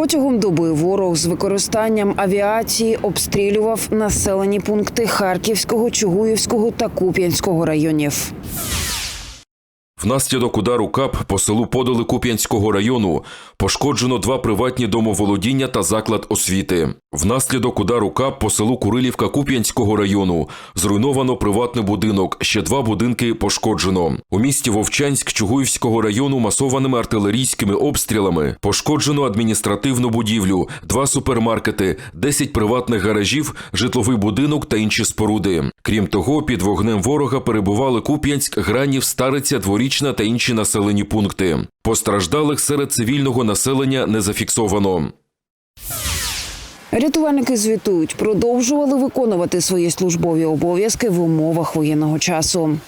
Протягом доби ворог з використанням авіації обстрілював населені пункти Харківського, Чугуївського та Куп'янського районів. Внаслідок удару КАП по селу Подоли Куп'янського району пошкоджено два приватні домоволодіння та заклад освіти. Внаслідок удару КАП по селу Курилівка Куп'янського району зруйновано приватний будинок, ще два будинки пошкоджено. У місті Вовчанськ Чугуївського району масованими артилерійськими обстрілами пошкоджено адміністративну будівлю, два супермаркети, 10 приватних гаражів, житловий будинок та інші споруди. Крім того, під вогнем ворога перебували Куп'янськ, Гранів, Стариця, Дворічна та інші населені пункти. Постраждалих серед цивільного населення не зафіксовано. Рятувальники звітують, продовжували виконувати свої службові обов'язки в умовах воєнного часу.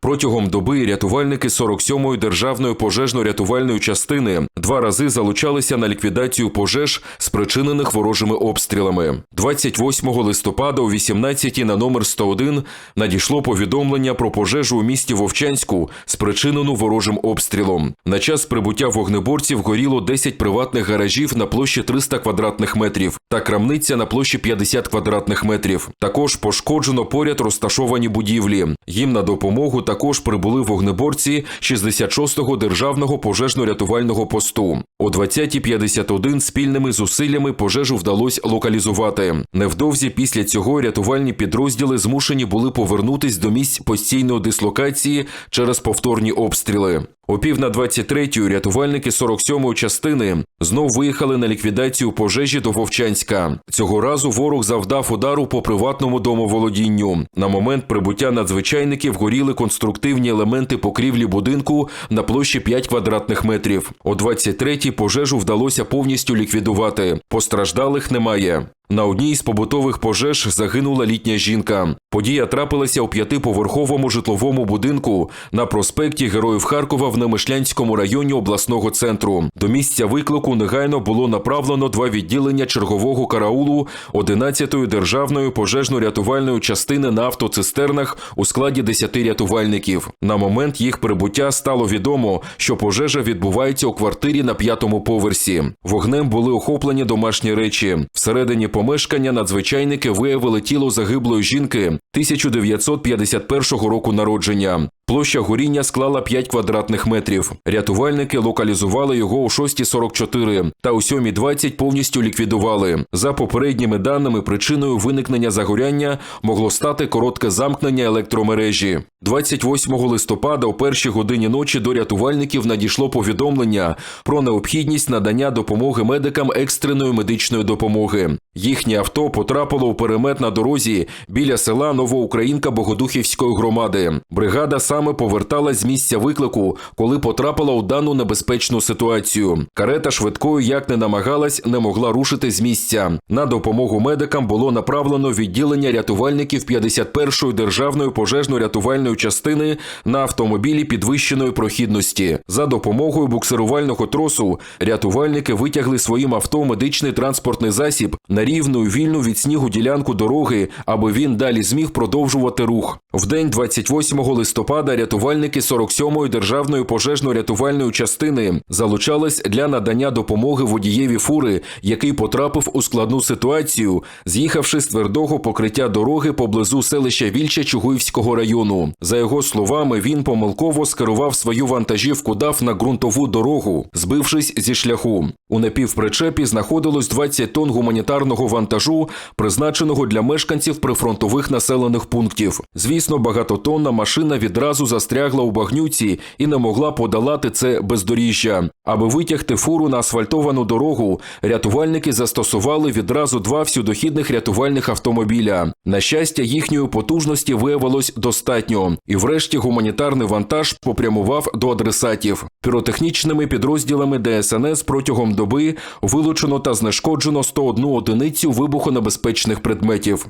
Протягом доби рятувальники 47-ї державної пожежно-рятувальної частини два рази залучалися на ліквідацію пожеж, спричинених ворожими обстрілами. 28 листопада о 18-й на номер 101 надійшло повідомлення про пожежу у місті Вовчанську, спричинену ворожим обстрілом. На час прибуття вогнеборців горіло 10 приватних гаражів на площі 300 квадратних метрів та крамниця на площі 50 квадратних метрів. Також пошкоджено поряд розташовані будівлі. Їм на допомогу також прибули вогнеборці 66-го державного пожежно-рятувального посту. О 20.51 спільними зусиллями пожежу вдалося локалізувати. Невдовзі після цього рятувальні підрозділи змушені були повернутись до місць постійної дислокації через повторні обстріли. О пів на 23-ю рятувальники 47-ї частини знов виїхали на ліквідацію пожежі до Вовчанська. Цього разу ворог завдав удару по приватному домоволодінню. На момент прибуття надзвичайників горіли конструктивні елементи покрівлі будинку на площі 5 квадратних метрів. О 23-й пожежу вдалося повністю ліквідувати. Постраждалих немає. На одній з побутових пожеж загинула літня жінка. Подія трапилася у п'ятиповерховому житловому будинку на проспекті Героїв Харкова в Немишлянському районі обласного центру. До місця виклику негайно було направлено два відділення чергового караулу 11-ї державної пожежно-рятувальної частини на автоцистернах у складі 10 рятувальників. На момент їх прибуття стало відомо, що пожежа відбувається у квартирі на п'ятому поверсі. Вогнем були охоплені домашні речі. Всередині помешкання надзвичайники виявили тіло загиблої жінки 1951 року народження. Площа горіння склала 5 квадратних метрів. Рятувальники локалізували його о 6.44 та о 7.20 повністю ліквідували. За попередніми даними, причиною виникнення загоряння могло стати коротке замкнення електромережі. 28 листопада о першій годині ночі до рятувальників надійшло повідомлення про необхідність надання допомоги медикам екстреної медичної допомоги. Їхнє авто потрапило у перемет на дорозі біля села Новоукраїнка Богодухівської громади. Бригада саме поверталась з місця виклику, коли потрапила у дану небезпечну ситуацію. Карета швидкою як не намагалась, не могла рушити з місця. На допомогу медикам було направлено відділення рятувальників 51-ї державної пожежно-рятувальної частини на автомобілі підвищеної прохідності. За допомогою буксирувального тросу рятувальники витягли своїм авто медичний транспортний засіб на рівну вільну від снігу ділянку дороги, аби він далі зміг продовжувати рух. В день 28 листопада рятувальники 47-ї державної пожежно-рятувальної частини залучались для надання допомоги водієві фури, який потрапив у складну ситуацію, з'їхавши з твердого покриття дороги поблизу селища Вільча Чугуївського району. За його словами, він помилково скерував свою вантажівку ДАФ на ґрунтову дорогу, збившись зі шляху. У напівпричепі знаходилось 20 тонн гуманітарного вантажу, призначеного для мешканців прифронтових населених пунктів. Звісно, багатотонна машина відразу застрягла у багнюці і не могла подолати це бездоріжжя. Аби витягти фуру на асфальтовану дорогу, рятувальники застосували відразу два всюдохідних рятувальних автомобіля. На щастя, їхньої потужності виявилось достатньо, і врешті гуманітарний вантаж попрямував до адресатів. Піротехнічними підрозділами ДСНС протягом доби вилучено та знешкоджено 101 одиницю вибухонебезпечних предметів.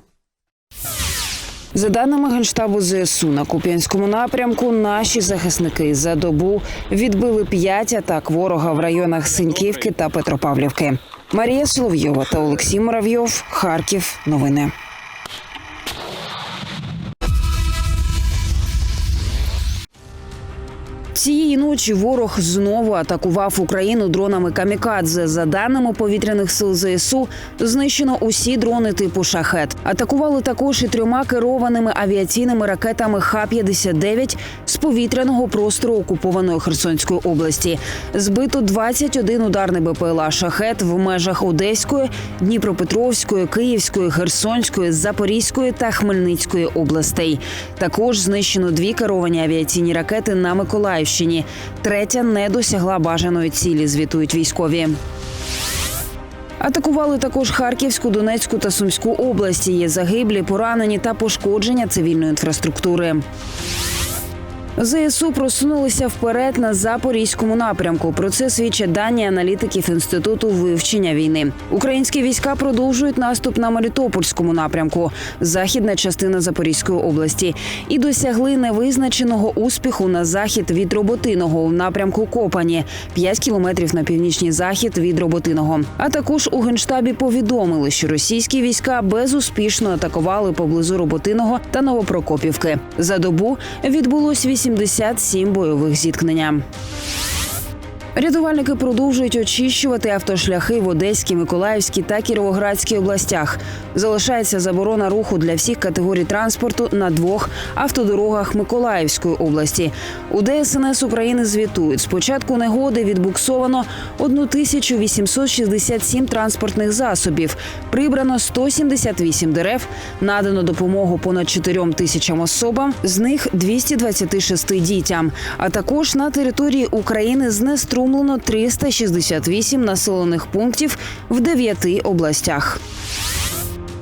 За даними Генштабу ЗСУ на Куп'янському напрямку, наші захисники за добу відбили п'ять атак ворога в районах Синьківки та Петропавлівки. Марія Соловйова та Олексій Муравйов. Харків. Новини. Цієї ночі ворог знову атакував Україну дронами камікадзе. За даними повітряних сил ЗСУ, знищено усі дрони типу шахет. Атакували також і трьома керованими авіаційними ракетами Х-59 з повітряного простору окупованої Херсонської області. Збито 21 ударний БПЛА шахет в межах Одеської, Дніпропетровської, Київської, Херсонської, Запорізької та Хмельницької областей. Також знищено дві керовані авіаційні ракети на Миколаївщині. Третя не досягла бажаної цілі. Звітують військові. Атакували також Харківську, Донецьку та Сумську області. Є загиблі, поранені та пошкодження цивільної інфраструктури. ЗСУ просунулися вперед на запорізькому напрямку. Про це свідчать дані аналітиків інституту вивчення війни. Українські війська продовжують наступ на Мелітопольському напрямку, західна частина Запорізької області, і досягли невизначеного успіху на захід від Роботиного у напрямку Копані, 5 кілометрів на північний захід від Роботиного. А також у генштабі повідомили, що російські війська безуспішно атакували поблизу Роботиного та Новопрокопівки. За добу відбулось 87 бойових зіткнення. Рятувальники продовжують очищувати автошляхи в Одеській, Миколаївській та Кіровоградській областях. Залишається заборона руху для всіх категорій транспорту на двох автодорогах Миколаївської області. У ДСНС України звітують, з початку негоди відбуксовано 1867 транспортних засобів, прибрано 178 дерев, надано допомогу понад 4 тисячам особам, з них 226 дітям. А також на території України знеструмлено 368 населених пунктів в 9 областях.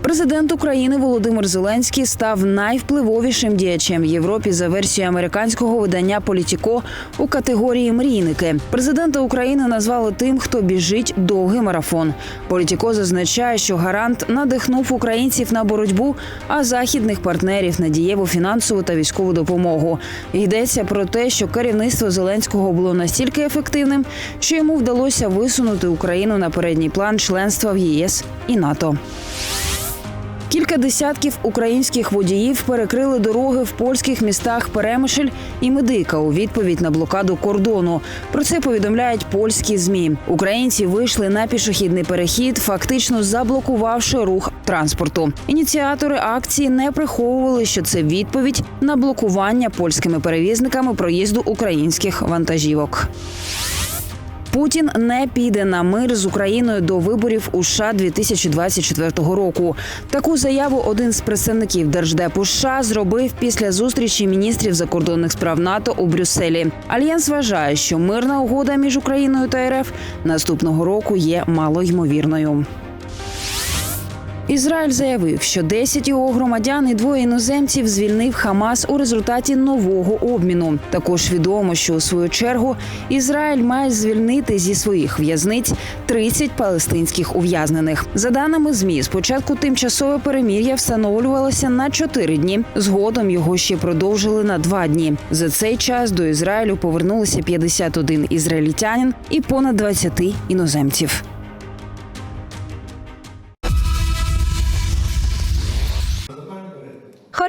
Президент України Володимир Зеленський став найвпливовішим діячем в Європі за версією американського видання Політіко у категорії мрійники. Президента України назвали тим, хто біжить довгий марафон. Політіко зазначає, що гарант надихнув українців на боротьбу, а західних партнерів на дієву фінансову та військову допомогу. Йдеться про те, що керівництво Зеленського було настільки ефективним, що йому вдалося висунути Україну на передній план членства в ЄС і НАТО. Кілька десятків українських водіїв перекрили дороги в польських містах Перемишль і Медика у відповідь на блокаду кордону. Про це повідомляють польські змі. Українці вийшли на пішохідний перехід, фактично заблокувавши рух транспорту. Ініціатори акції не приховували, що це відповідь на блокування польськими перевізниками проїзду українських вантажівок. Путін не піде на мир з Україною до виборів у США 2024 року. Таку заяву один з представників держдепу США зробив після зустрічі міністрів закордонних справ НАТО у Брюсселі. Альянс вважає, що мирна угода між Україною та РФ наступного року є малоймовірною. Ізраїль заявив, що 10 його громадян і двоє іноземців звільнив Хамас у результаті нового обміну. Також відомо, що у свою чергу Ізраїль має звільнити зі своїх в'язниць 30 палестинських ув'язнених. За даними змі, спочатку тимчасове перемір'я встановлювалося на 4 дні. Згодом його ще продовжили на 2 дні. За цей час до Ізраїлю повернулися 51 ізраїльтянин і понад 20 іноземців.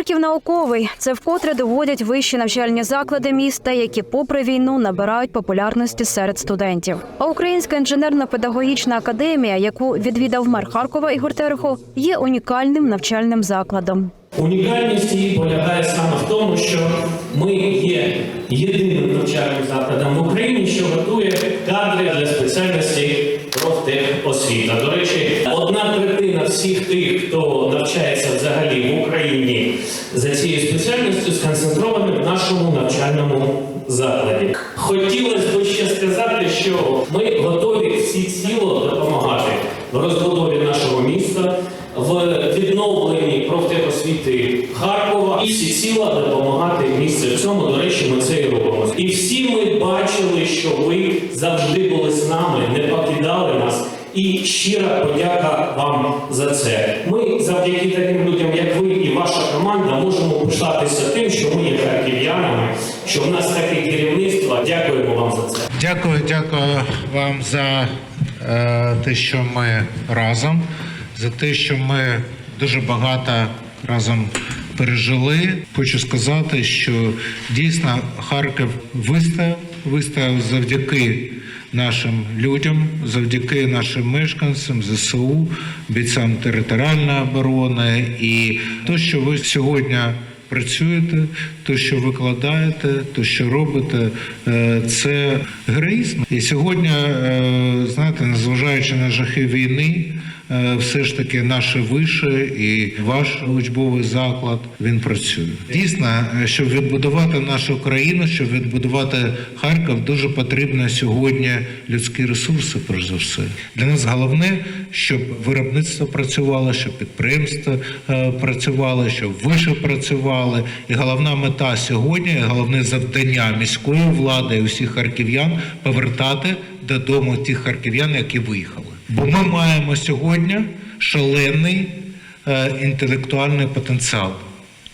Харків науковий це вкотре доводять вищі навчальні заклади міста, які, попри війну, набирають популярності серед студентів. А Українська інженерно-педагогічна академія, яку відвідав мер Харкова Ігор Терехов, є унікальним навчальним закладом. Унікальність її полягає саме в тому, що ми є єдиним навчальним закладом в Україні, що готує кадри для спеціальності профтехосвіта. До речі, третина всіх тих, хто навчається взагалі в Україні за цією спеціальністю, сконцентровані в нашому навчальному закладі. Хотілося б ще сказати, що ми готові всі ціло допомагати в розбудові нашого міста, в відновленні профтехосвіти Харкова і всіціла допомагати місце в цьому. До речі, ми це і робимо. І всі ми бачили, що ви завжди були з нами, не покидали нас. І щира подяка вам за це. Ми завдяки таким людям, як ви і ваша команда, можемо пишатися тим, що ми є харків'янами, що в нас таке керівництво. Дякуємо вам за це. Дякую, дякую вам за е, те, що ми разом, за те, що ми дуже багато разом пережили. Хочу сказати, що дійсно Харків вистояв, вистояв завдяки нашим людям, завдяки нашим мешканцям, ЗСУ, бійцям територіальної оборони і те, що ви сьогодні. Працюєте, то, що викладаєте, то, що робите, е, це героїзм. І сьогодні, е, знаєте, незважаючи на жахи війни, все ж таки наше вище і ваш учбовий заклад він працює. Дійсно, е, щоб відбудувати нашу країну, щоб відбудувати Харків, дуже потрібно сьогодні людські ресурси. Перш за все, для нас головне, щоб виробництво працювало, щоб підприємства е, працювали, щоб виші працювали. І головна мета сьогодні, головне завдання міської влади і усіх харків'ян повертати додому тих харків'ян, які виїхали. Бо ми маємо сьогодні шалений е, інтелектуальний потенціал.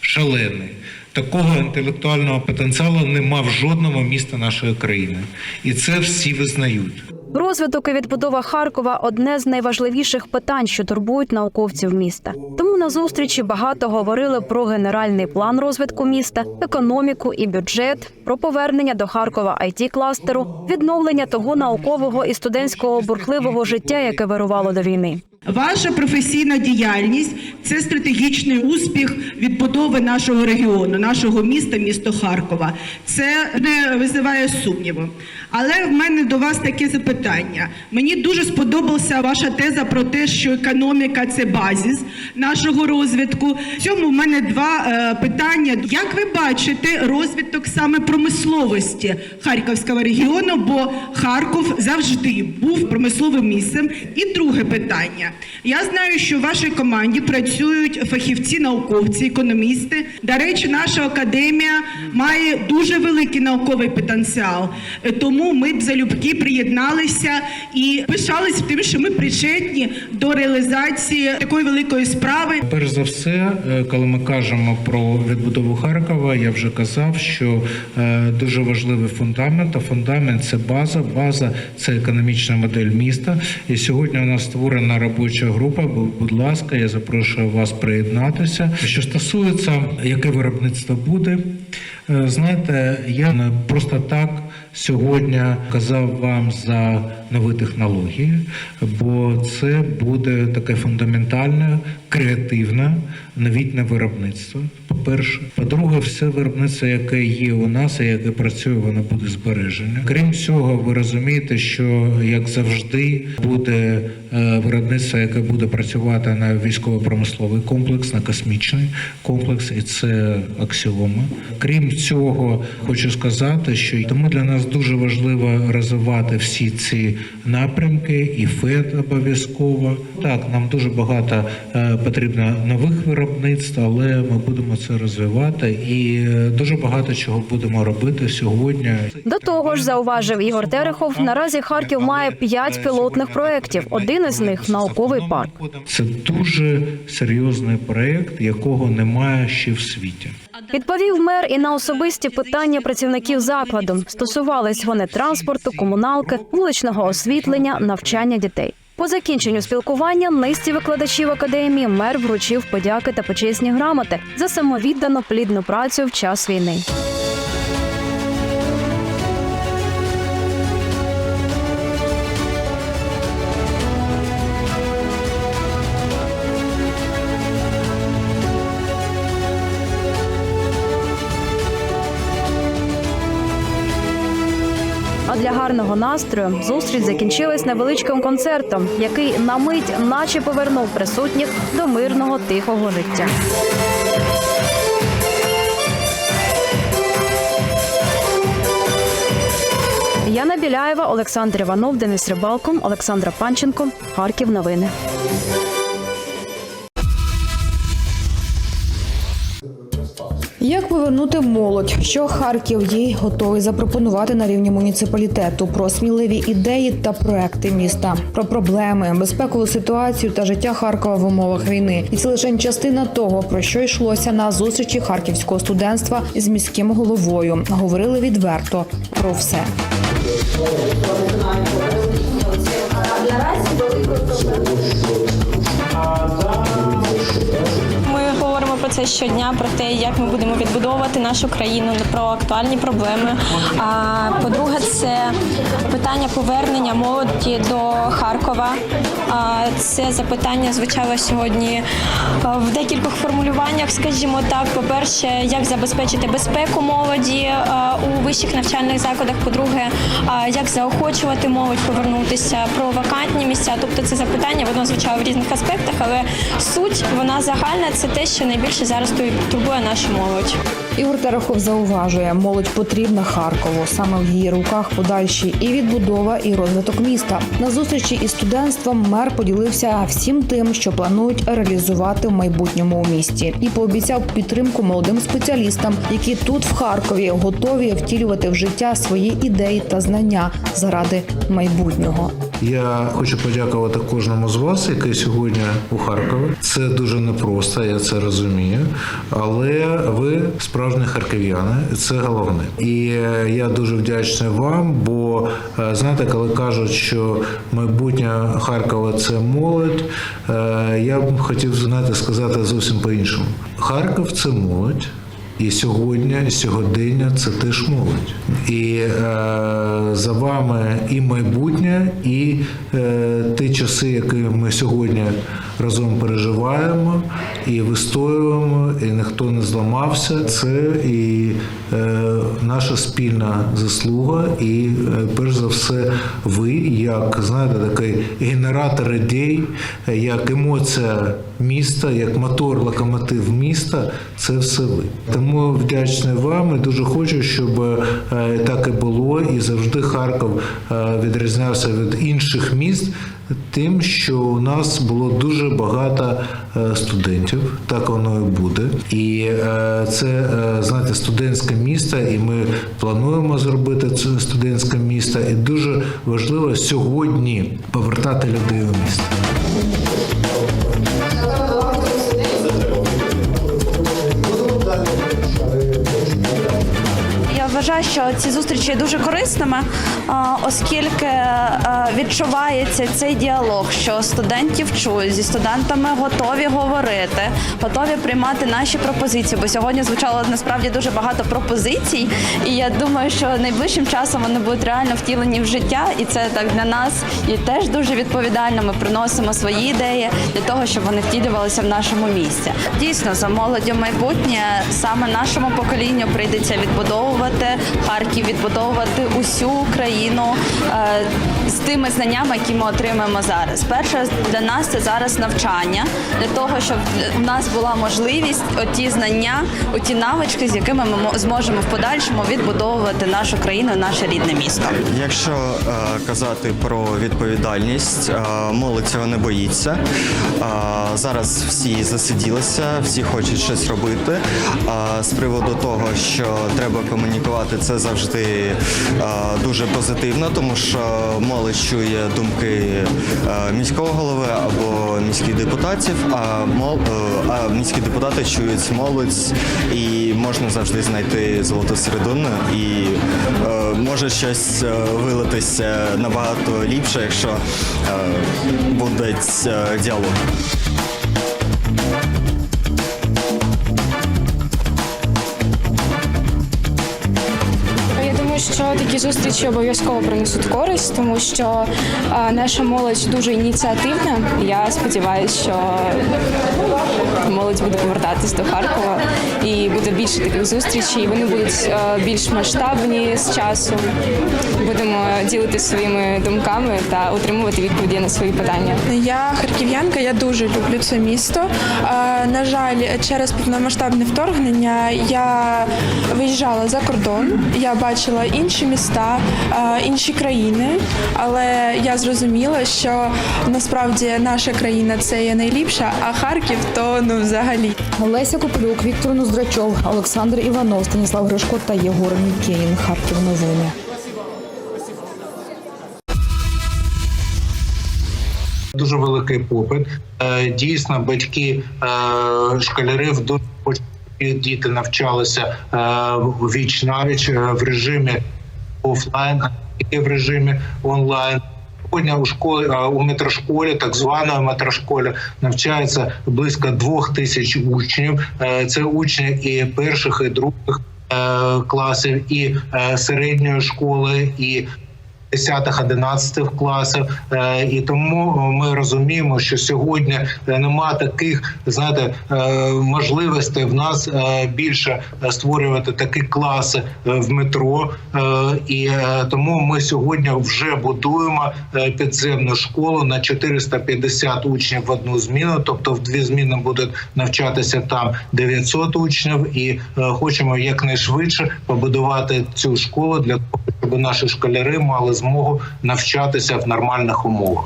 Шалений. Такого інтелектуального потенціалу нема в жодному місті нашої країни. І це всі визнають. Розвиток і відбудова Харкова одне з найважливіших питань, що турбують науковців міста. Тому на зустрічі багато говорили про генеральний план розвитку міста, економіку і бюджет, про повернення до Харкова it кластеру, відновлення того наукового і студентського бурхливого життя, яке вирувало до війни. Ваша професійна діяльність це стратегічний успіх відбудови нашого регіону, нашого міста, місто Харкова. Це не визиває сумніву. Але в мене до вас таке запитання. Мені дуже сподобалася ваша теза про те, що економіка це базіс нашого розвитку. В цьому в мене два е, питання. Як ви бачите розвиток саме промисловості Харківського регіону? Бо Харків завжди був промисловим місцем. І друге питання. Я знаю, що в вашій команді працюють фахівці, науковці, економісти. До речі, наша академія має дуже великий науковий потенціал. Е, Тому ми б залюбки приєдналися і пишались тим, що ми причетні до реалізації такої великої справи. Перш за все, е, коли ми кажемо про відбудову Харкова, я вже казав, що е, дуже важливий фундамент. А фундамент це база. База це економічна модель міста. І сьогодні у нас створена робоча група. Будь ласка, я запрошую вас приєднатися. Що стосується, яке виробництво буде, е, знаєте, я не просто так сьогодні казав вам за нові технології, бо це буде таке фундаментальне, креативне новітнє виробництво. По-перше, по-друге, все виробництво, яке є у нас і яке працює, воно буде збережене. Крім цього, ви розумієте, що як завжди буде е, виробництво, яке буде працювати на військово-промисловий комплекс, на космічний комплекс, і це аксіома. Крім цього, хочу сказати, що тому для нас дуже важливо розвивати всі ці напрямки, і ФЕД обов'язково. Так, нам дуже багато е, потрібно нових виробництв, але ми будемо це розвивати і е, дуже багато чого будемо робити сьогодні. До того ж, зауважив Ігор Терехов, наразі Харків має п'ять пілотних проєктів. Один із них науковий парк. Це дуже серйозний проект, якого немає ще в світі. Відповів мер і на особисті питання працівників закладу. Стосувались вони транспорту, комуналки, вуличного освітлення, навчання дітей. По закінченню спілкування низці викладачів академії мер вручив подяки та почесні грамоти за самовіддану плідну працю в час війни. Гарного настрою зустріч закінчилась невеличким концертом, який на мить наче повернув присутніх до мирного тихого життя. Яна Біляєва, Олександр Іванов, Денис Рибалко, Олександра Панченко. Харків. Новини. Повернути молодь? Що Харків їй готовий запропонувати на рівні муніципалітету про сміливі ідеї та проекти міста, про проблеми, безпекову ситуацію та життя Харкова в умовах війни. І це лише частина того, про що йшлося на зустрічі харківського студентства з міським головою. Говорили відверто про все. Це щодня про те, як ми будемо відбудовувати нашу країну, про актуальні проблеми. А по-друге, це питання повернення молоді до Харкова. А це запитання звучало сьогодні в декількох формулюваннях, скажімо так. По-перше, як забезпечити безпеку молоді у вищих навчальних закладах. По-друге, як заохочувати молодь повернутися, про вакантні місця. Тобто це запитання воно звучало в різних аспектах, але суть вона загальна. Це те, що найбільше зараз турбує нашу молодь. Ігор Терехов зауважує, молодь потрібна Харкову. Саме в її руках подальші і відбудова, і розвиток міста. На зустрічі із студентством мер поділився всім тим, що планують реалізувати в майбутньому у місті, і пообіцяв підтримку молодим спеціалістам, які тут в Харкові готові втілювати в життя свої ідеї та знання заради майбутнього. Я хочу подякувати кожному з вас, який сьогодні у Харкові. Це дуже непросто, я це розумію. Але ви справжні харків'яни, це головне. І я дуже вдячний вам, бо е, знаєте, коли кажуть, що майбутнє Харкова це молодь, е, я б хотів знаєте, сказати зовсім по-іншому. Харків це молодь. І сьогодні, і сьогодення це теж молодь. І е, за вами і майбутнє, і е, ті часи, які ми сьогодні разом переживаємо і вистоюємо, і ніхто не зламався. Це і е, наша спільна заслуга, і е, перш за все, ви, як знаєте, такий генератор ідей, як емоція міста, як мотор, локомотив міста, це все ви. Тому вдячний вам і дуже хочу, щоб е, так і було, і завжди Харків відрізнявся від інших міст. Тим, що у нас було дуже багато е, студентів, так воно і буде. І е, це е, знаєте, студентське місто, і ми плануємо зробити це студентське місто. І дуже важливо сьогодні повертати людей у місто. Вважаю, що ці зустрічі є дуже корисними, оскільки е, відчувається цей діалог, що студентів чують, зі студентами готові говорити, готові приймати наші пропозиції. Бо сьогодні звучало насправді дуже багато пропозицій, і я думаю, що найближчим часом вони будуть реально втілені в життя, і це так для нас і теж дуже відповідально. Ми приносимо свої ідеї для того, щоб вони втілювалися в нашому місці. Дійсно, за молоддю майбутнє саме нашому поколінню прийдеться відбудовувати Харків, відбудовувати усю Україну е, з тими знаннями, які ми отримаємо зараз. Перше для нас це зараз навчання для того, щоб в нас була можливість оті знання, оті навички, з якими ми зможемо в подальшому відбудовувати нашу країну, наше рідне місто. Якщо е, казати про відповідальність, е, молодь цього не боїться. Е, зараз всі засиділися, всі хочуть щось робити. З приводу того, що треба комунікувати, це завжди е, дуже позитивно, тому що молодь чує думки е, міського голови або міських депутатів, а, мол, е, а міські депутати чують молодь і можна завжди знайти золоту середину і може щось вилитися набагато ліпше, якщо буде діалог. Такі зустрічі обов'язково принесуть користь, тому що наша молодь дуже ініціативна. Я сподіваюся, що молодь буде повертатись до Харкова і буде більше таких зустрічей. Вони будуть більш масштабні з часом. Будемо ділитися своїми думками та отримувати відповіді на свої питання. Я харків'янка, я дуже люблю це місто. На жаль, через повномасштабне вторгнення я виїжджала за кордон. Я бачила інші міста, е, інші країни, але я зрозуміла, що насправді наша країна це є найліпша, а Харків то ну взагалі. Леся Куплюк, Віктор Ноздрачов, Олександр Іванов, Станіслав Гришко та Єгор Мікеїн. Харків новини. Дуже великий попит. Е, Дійсно, батьки е, школярів дуже хочуть, щоб діти навчалися віч навіч в режимі офлайн, а в режимі онлайн. Сьогодні у школі у метрошколі, так званої метрошколі, навчається близько двох тисяч учнів. Е, Це учні і перших, і других е, класів, і е, середньої школи, і 10-11 класів, Е, і тому ми розуміємо, що сьогодні е, нема таких знаєте е, можливостей в нас більше створювати такі класи в метро, і тому ми сьогодні вже будуємо підземну школу на 450 учнів в одну зміну. Тобто в дві зміни будуть навчатися там 900 учнів, і хочемо якнайшвидше побудувати цю школу для того, щоб наші школяри мали змогу навчатися в нормальних умовах.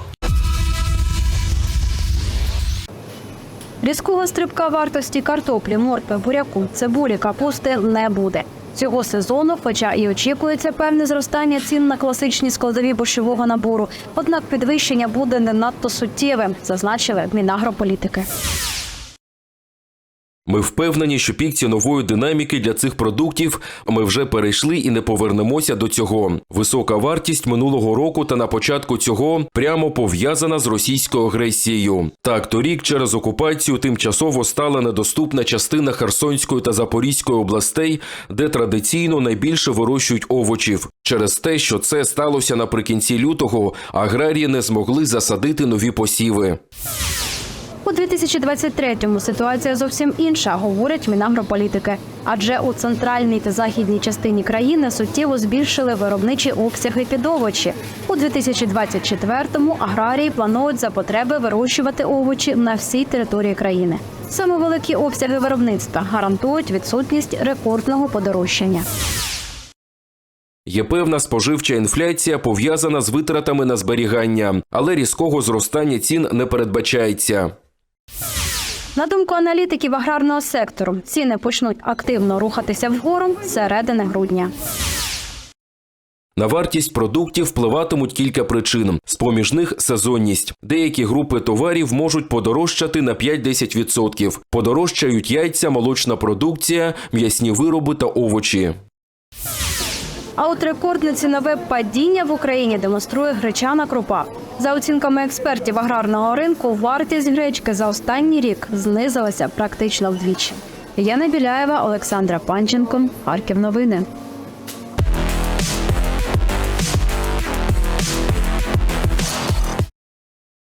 Різкого стрибка вартості картоплі, моркви, буряку, цибулі, капусти не буде. Цього сезону, хоча і очікується певне зростання цін на класичні складові борщового набору, однак підвищення буде не надто суттєвим, зазначили Мінагрополітики. Ми впевнені, що пік цінової динаміки для цих продуктів ми вже перейшли і не повернемося до цього. Висока вартість минулого року та на початку цього прямо пов'язана з російською агресією. Так, торік через окупацію тимчасово стала недоступна частина Херсонської та Запорізької областей, де традиційно найбільше вирощують овочів. Через те, що це сталося наприкінці лютого, аграрії не змогли засадити нові посіви. У 2023-му ситуація зовсім інша, говорять Мінагрополітики. Адже у центральній та західній частині країни суттєво збільшили виробничі обсяги під овочі. У 2024-му аграрії планують за потреби вирощувати овочі на всій території країни. Саме великі обсяги виробництва гарантують відсутність рекордного подорожчання. Є певна споживча інфляція пов'язана з витратами на зберігання, але різкого зростання цін не передбачається. На думку аналітиків аграрного сектору, ціни почнуть активно рухатися вгору з середини грудня. На вартість продуктів впливатимуть кілька причин. З-поміж них сезонність. Деякі групи товарів можуть подорожчати на 5-10%. Подорожчають яйця, молочна продукція, м'ясні вироби та овочі. А от рекордне цінове падіння в Україні демонструє гречана крупа. За оцінками експертів аграрного ринку, вартість гречки за останній рік знизилася практично вдвічі. Яна Біляєва, Олександра Панченко, Харків. Новини.